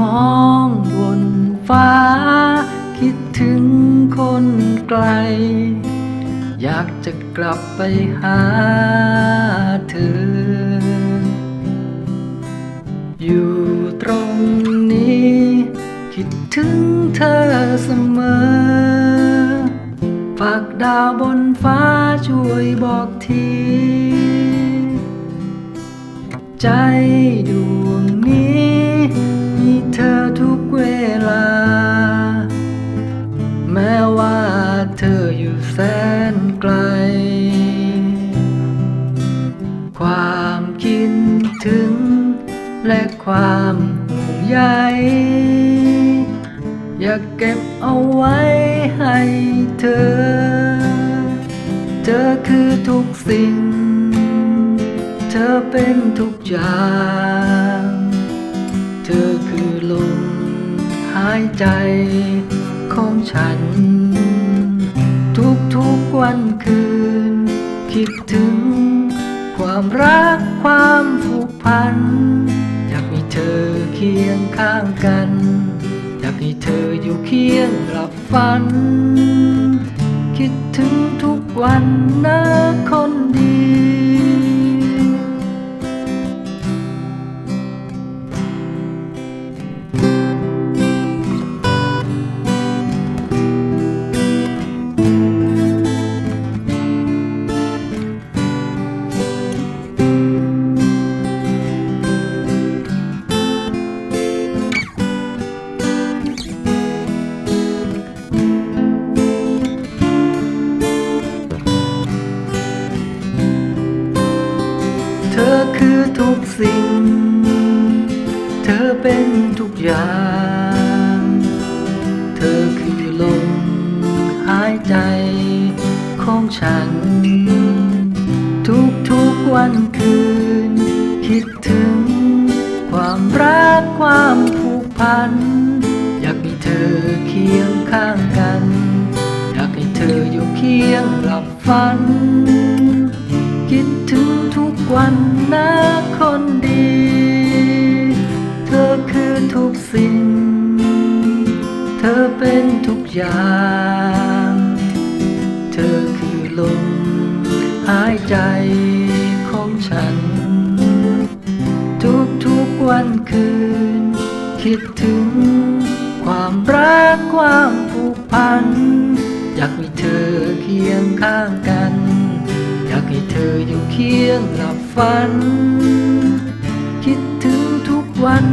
มองบนฟ้า คิดถึงคนไกล อยากจะกลับไปหาเธอ อยู่ตรงนี้ คิดถึงเธอเสมอ ฝากดาวบนฟ้าช่วยบอกที ใจดู ความคิดถึง และความห่วงใยอยากเก็บเอาไว้ให้เธอ เธอคือทุกสิ่ง เธอเป็นทุกอย่าง เธอคือลมหายใจของฉัน ทุกทุกๆวันคืน คิดถึง ความรักความผูกพัน อยากมีเธอเคียงข้างกัน อยากให้เธออยู่เคียงหลับฝัน คิดถึงทุกวันนะคนดี สิ่ง เธอเป็นทุกอย่าง เธอคือลมหายใจของฉัน ทุกทุกวันคืน คิดถึง ความรักความผูกพัน อยากมีเธอเคียงข้างกัน อยากให้เธออยู่เคียงหลับฝัน ถึงทุกวันนะคนดี เธอคือทุกสิ่ง เธอเป็นทุกอย่าง เธอคือลมหายใจของฉัน ทุกทุกๆวันคืน คิดถึง ความรักความผูกพัน อยากมีเธอเคียงข้างกัน ให้เธออยู่เคียงหลับฝัน คิดถึงทุกวัน